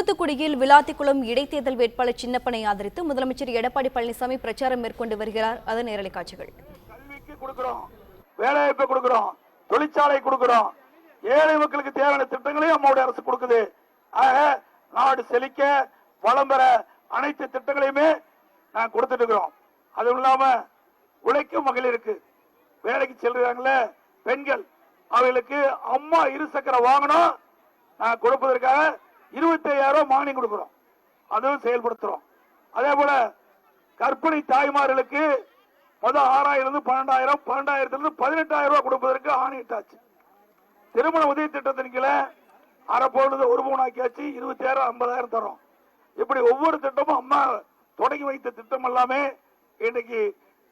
தூத்துக்குடியில் விளாத்திக்குளம் இடைத்தேர்தல் வேட்பாளர் சின்னப்பனை ஆதரித்து முதலமைச்சர் எடப்பாடி பழனிசாமி பிரச்சாரம் மேற்கொண்டு வருகிறார். அதன் நேரலை காட்சிகள். கல்விக்கு கொடுக்கிறோம். வேலைவாய்ப்பு கொடுக்கிறோம். தொழிற்சாலை கொடுக்கிறோம். ஏழை மக்களுக்கு தேவையான திட்டங்களையும் அம்மாவுடைய அரசு கொடுக்குது. ஆக நாடு செழிக்க வளம் பெற அனைத்து திட்டங்களையுமே நான் கொடுத்துட்டு இருக்கிறோம். அதுவும் இல்லாம உழைக்கும் மகளிருக்கு வேலைக்கு செல்றாங்களே பெண்கள். அவர்களுக்கு அம்மா இருசக்கர வாங்கணும் நான் கொடுப்பதற்காக இருபத்தி ஐயாயிரம் மானியம் கொடுக்கிறோம். அதுவும் செயல்படுத்துறோம். அதே போல கர்ப்பிணி தாய்மார்களுக்கு முதல் ஆறாயிரம் இருந்து பன்னெண்டாயிரம் பன்னெண்டாயிரத்திலிருந்து பதினெட்டாயிரம் ரூபாய் கொடுப்பதற்கு ஆணையிட்டாச்சு திருமண உதவி திட்டத்தின் கீழே அரை பவுன் ஒரு பவுன் ஆக்கியாச்சு இருபத்தாயிரம் ஐம்பதாயிரம் தரும் இப்படி ஒவ்வொரு திட்டமும் அம்மா தொடங்கி வைத்த திட்டம் எல்லாமே இன்னைக்கு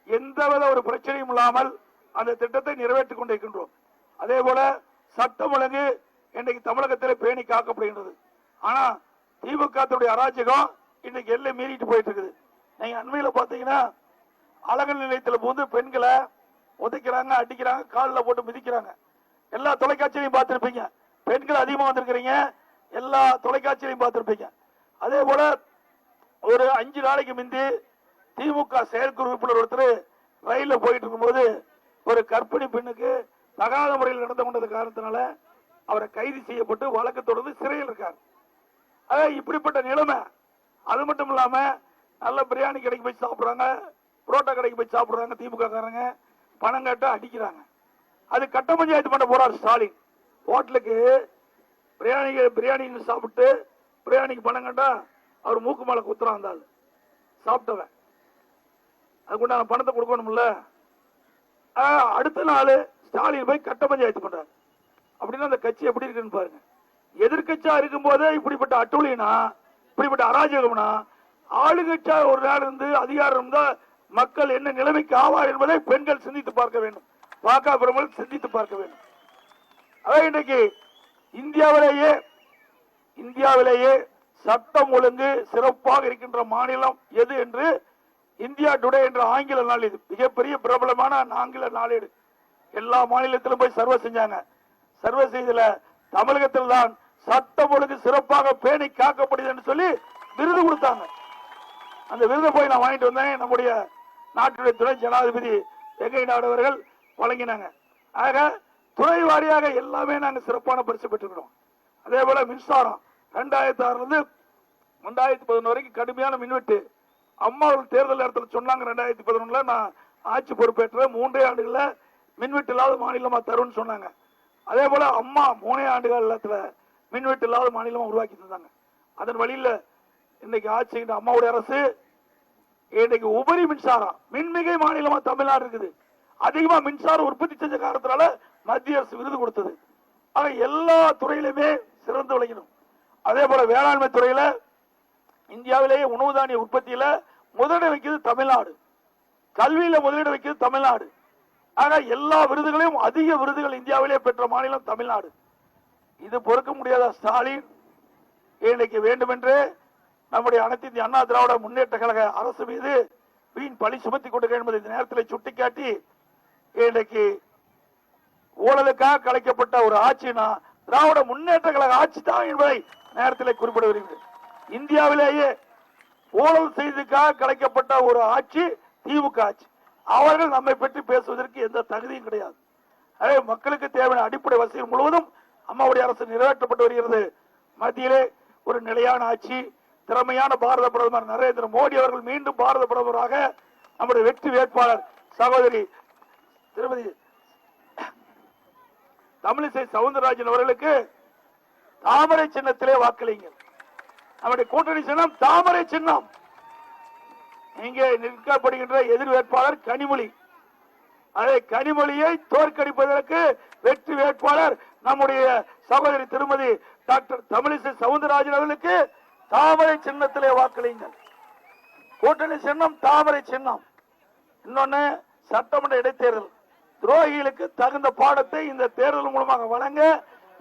எந்தவித ஒரு பிரச்சனையும் இல்லாமல் அந்த திட்டத்தை நிறைவேற்றிக் கொண்டிருக்கின்றோம். அதே போல சட்டம் ஒழுங்கு இன்னைக்கு தமிழகத்தில் பேணி காக்கப்படுகின்றது. ஆனா திமுக அராஜகம் இன்னைக்கு எல்லை மீறிட்டு போயிட்டு இருக்குது நீங்க அண்மையில பாத்தீங்கன்னா அழகர் நிலையத்தில் புகுந்து பெண்களை உதைக்கிறாங்க அடிக்கிறாங்க காலில் போட்டு மிதிக்கிறாங்க. எல்லா தொலைக்காட்சியிலையும் பார்த்துருப்பீங்க. பெண்கள் அதிகமாக வந்திருக்கிறீங்க எல்லா தொலைக்காட்சியிலையும் பார்த்துருப்பீங்க. அதே போல ஒரு அஞ்சு நாளைக்கு முந்தி திமுக செயற்குழு உறுப்பினர் ஒருத்தர் ரயிலில் போயிட்டு இருக்கும்போது ஒரு கர்ப்பிணி பெண்ணுக்கு தகாத முறையில் நடந்து கொண்டது காரணத்தினால அவரை கைது செய்யப்பட்டு வழக்கு தொடர்ந்து சிறையில் இருக்கார். அதான் இப்படிப்பட்ட நிலைமை. அது மட்டும் இல்லாம நல்ல பிரியாணி கடைக்கு போய் சாப்பிடுறாங்க புரோட்டா கடைக்கு போய் சாப்பிடுறாங்க திமுக காரங்க பணம் கேட்டால் அடிக்கிறாங்க. அது கட்ட பஞ்சாயத்து பண்ண போறார் ஸ்டாலின். ஹோட்டலுக்கு பிரியாணி பிரியாணி சாப்பிட்டு பிரியாணிக்கு பணம் கேட்டா அவர் மூக்கு மேல குத்துறான் அந்த சாப்பிட்டவன். அதுக்குண்டான பணத்தை கொடுக்கணும்ல. அடுத்த நாள் ஸ்டாலின் போய் கட்ட பஞ்சாயத்து பண்றாரு. அப்படின்னா அந்த கட்சி எப்படி இருக்குன்னு பாருங்க. எதிர்கட்சியா இருக்கும் போதே இப்படிப்பட்ட அட்டூழினா இப்படிப்பட்ட அராஜகம்னா ஆளுங்கட்சியா ஒரு நாள் இருந்து அதிகாரம் இருந்தா மக்கள் என்ன நிலைமைக்கு ஆவார் என்பதை பெண்கள் சிந்தித்து பார்க்க வேண்டும். வாக்காளர்கள் சிந்தித்து பார்க்க வேண்டும். அதான் இன்றைக்கு இந்தியாவிலேயே இந்தியாவிலேயே சட்டம் ஒழுங்கு சிறப்பாக இருக்கின்ற மாநிலம் எது என்று இந்தியா டுடே என்ற ஆங்கில நாளேடு மிகப்பெரிய பிரபலமான ஆங்கில நாளேடு எல்லா மாநிலத்திலும் போய் சர்வே செஞ்சாங்க. சர்வே செய்தல தமிழகத்தில் தான் சட்டம் ஒழுங்கு சிறப்பாக பேணி காக்கப்படுது என்று சொல்லி விருது கொடுத்தாங்க. அந்த விருதை போய் நான் வாங்கிட்டு வந்தேன். நம்முடைய நாட்டுடைய துணை ஜனாதிபதி வெங்கை நாடு அவர்கள் வழங்கினாங்க. ஆக துறை வாரியாக எல்லாமே நாங்கள் சிறப்பான பரிசு பெற்றுக்கிறோம். அதே போல மின்சாரம் ரெண்டாயிரத்தி ஆறுலேருந்து ரெண்டாயிரத்தி பதினொன்று வரைக்கும் கடுமையான மின்வெட்டு. அம்மா தேர்தல் நேரத்தில் சொன்னாங்க ரெண்டாயிரத்தி பதினொன்றில் நான் ஆட்சி பொறுப்பேற்ற மூன்றே ஆண்டுகளில் மின்வெட்டு இல்லாத மாநிலமாக தரும்னு சொன்னாங்க. அதே போல அம்மா மூணே ஆண்டுகள் காலத்துல மின்வெட்டு இல்லாத மாநிலமா உருவாக்கி தந்தாங்க அதன் வழியில இன்னைக்கு ஆட்சி அம்மாவுடைய அரசு இன்னைக்கு உபரி மின்சாரம் மின்மிகை மாநிலமா தமிழ்நாடு இருக்குது. அதிகமா மின்சாரம் உற்பத்தி செஞ்ச காரணத்தினால மத்திய அரசு விருது கொடுத்தது. ஆக எல்லா துறையிலுமே சிறந்து விளங்கணும் அதே போல வேளாண்மை துறையில இந்தியாவிலேயே உணவு தானிய உற்பத்தியில முதலிடம் வைக்கிறது தமிழ்நாடு. கல்வியில முதலிடம் வைக்கிறது தமிழ்நாடு. ஆனா எல்லா விருதுகளையும் அதிக விருதுகள் இந்தியாவிலே பெற்ற மாநிலம் தமிழ்நாடு. இது பொறுக்க முடியாத ஸ்டாலின் இன்னைக்கு வேண்டுமென்றே நம்முடைய அனைத்து இந்திய அண்ணா திராவிட முன்னேற்ற கழக அரசு மீது வீண் பழி சுமத்தி கொண்டிருக்க என்பதை இந்த நேரத்தில் சுட்டிக்காட்டி இன்னைக்கு ஊழலுக்காக கலைக்கப்பட்ட ஒரு ஆட்சினா திராவிட முன்னேற்ற கழக ஆட்சி தான் என்பதை நேரத்தில் குறிப்பிட விரும்புகிறேன் இந்தியாவிலேயே ஊழல் செய்துக்காக கலைக்கப்பட்ட ஒரு ஆட்சி திமுக ஆட்சி. அவர்கள் நம்மை பற்றி பேசுவதற்கு எந்த தகுதியும் கிடையாது. எனவே மக்களுக்கு தேவையான அடிப்படை வசதிகள் முழுவதும் அம்மாவுடைய அரசு நிறைவேற்றப்பட்டு வருகிறது. மத்தியிலே ஒரு நிலையான ஆட்சி திறமையான பாரத பிரதமர் நரேந்திர மோடி அவர்கள் மீண்டும் பாரத பிரதமராக நம்முடைய வெற்றி வேட்பாளர் சகோதரி திருமதி தமிழிசை சவுந்தரராஜன் அவர்களுக்கு தாமரை சின்னத்திலே வாக்களிங்கள் நம்முடைய கூட்டணி சின்னம் தாமரை சின்னம். இங்கே நிற்கப்படுகின்ற எதிர் வேட்பாளர் கனிமொழி. அதை கனிமொழியை தோற்கடிப்பதற்கு வெற்றி வேட்பாளர் நம்முடைய சகோதரி திருமதி டாக்டர் தமிழிசை சவுந்தரராஜன் அவர்களுக்கு தாமரை சின்னத்திலே வாக்களியுங்கள். கூட்டணி சின்னம் தாமரை சின்னம். இன்னொன்னு சட்டமன்ற இடைத்தேர்தல். துரோகிகளுக்கு தகுந்த பாடத்தை இந்த தேர்தல் மூலமாக வழங்க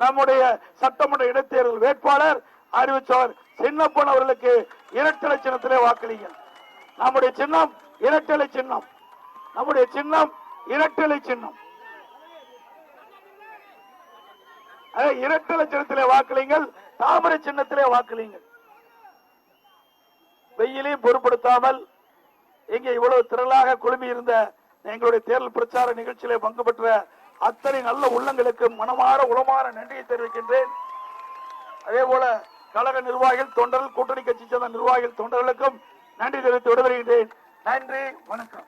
நம்முடைய சட்டமன்ற இடைத்தேர்தல் வேட்பாளர் அறிவிச்சவர் சின்னப்பன் அவர்களுக்கு இரட்டலை சின்னத்திலே வாக்களிங்கள் நம்முடைய சின்னம் இரட்டலை சின்னம். நம்முடைய சின்னம் இரட்டலை சின்னம். இரட்டலை சின்னத்திலே வாக்களிங்கள் தாமரை சின்னத்திலே வாக்களிங்கள். வெயிலையும் பொருட்படுத்தாமல் இங்கே இவ்வளவு திரளாக குழுமி இருந்த எங்களுடைய தேர்தல் பிரச்சார நிகழ்ச்சியிலே பங்கு பெற்ற அத்தனை நல்ல உள்ளங்களுக்கு மனமாற உளமாற நன்றியை தெரிவிக்கின்றேன். அதே போல கழக நிர்வாகிகள் தொண்டர்கள் கூட்டணி கட்சி சேர்ந்த நிர்வாகிகள் தொண்டர்களுக்கும் நன்றி தெரிவித்து விடைபெறுகின்றேன் நன்றி வணக்கம்.